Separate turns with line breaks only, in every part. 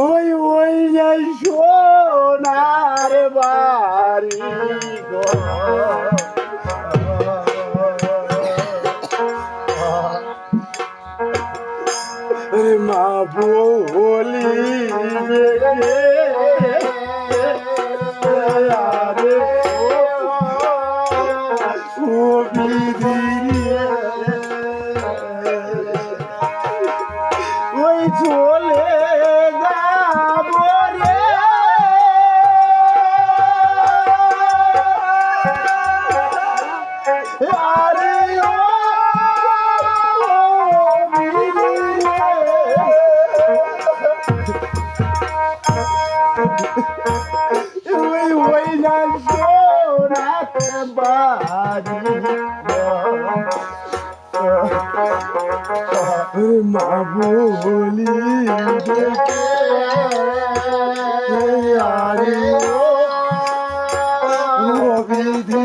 ওই ওই যাই সোনার বাড়ি মা বলি মা বলি আরে বিধি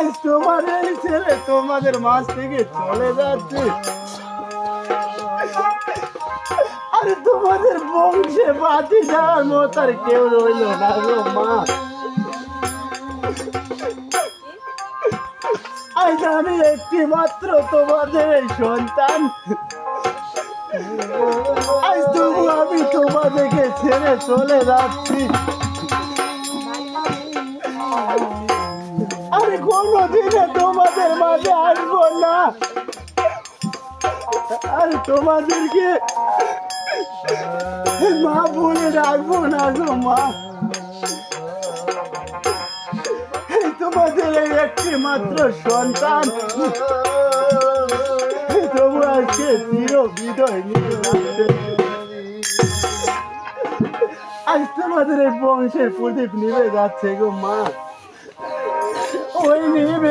আজ তোমার ছেলে তোমাদের মাছ থেকে চলে যাচ্ছে। আরে তোমাদের বংশে বাতি যাওয়ার মতো আর কেউ রইল না গো মা। আজ আমি একটি মাত্র তোমাদের সন্তান। আজ তবু আমি তোমাদেরকে ছেড়ে চলে যাচ্ছি। আমি কোনোদিনে তোমাদের মাঝে আসব না। আর তোমাদেরকে মা বলে রাখব না গো মা। তোমাদের একটি মাত্র সন্তান। তবু আজকে চির বিদয় নিয়ে আজ তোমাদের এই বংশের প্রদীপ নিভে যাচ্ছে গো মা। ওই নিভে যাবে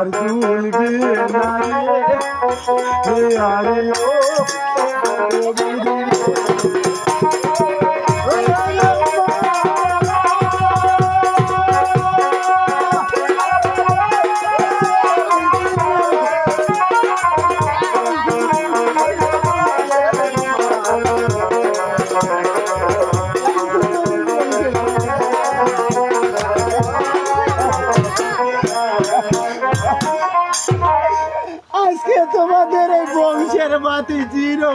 আর ভুলবে না রে আরে ও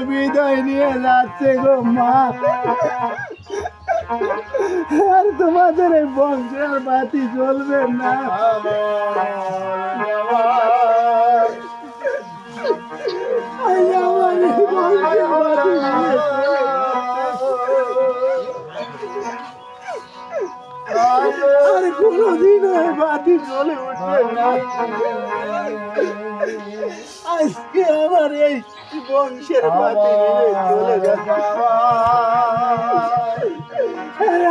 তোমার যাচ্ছে গো মা। আর তোমাদের এই বংশের বাতি জ্বলবে না। আর কোনোদিন ওই বাতি জ্বলে উঠবে না। আজকে আমার এই বংশের চলে যাচ্ছে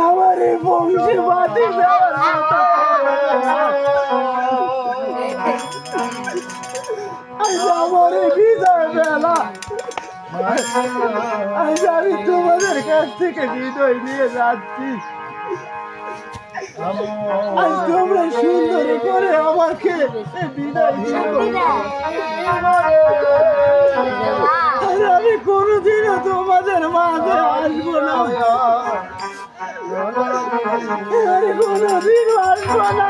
আমার এই বংশে বাতি যাওয়ার আমার এই বিদায় বেলা আজ আমি তোমাদের কাছ থেকে বিদায় নিয়ে যাচ্ছি। আজ তোমরা সুন্দর করে আমাকে বিদায় আর আমি কোনোদিনও তোমাদের মাঝে আসব না। আরে আসব না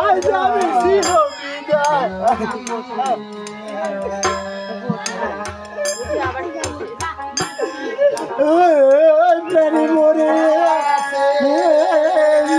আজ আমি চিরবিদায় প্রাণী মরে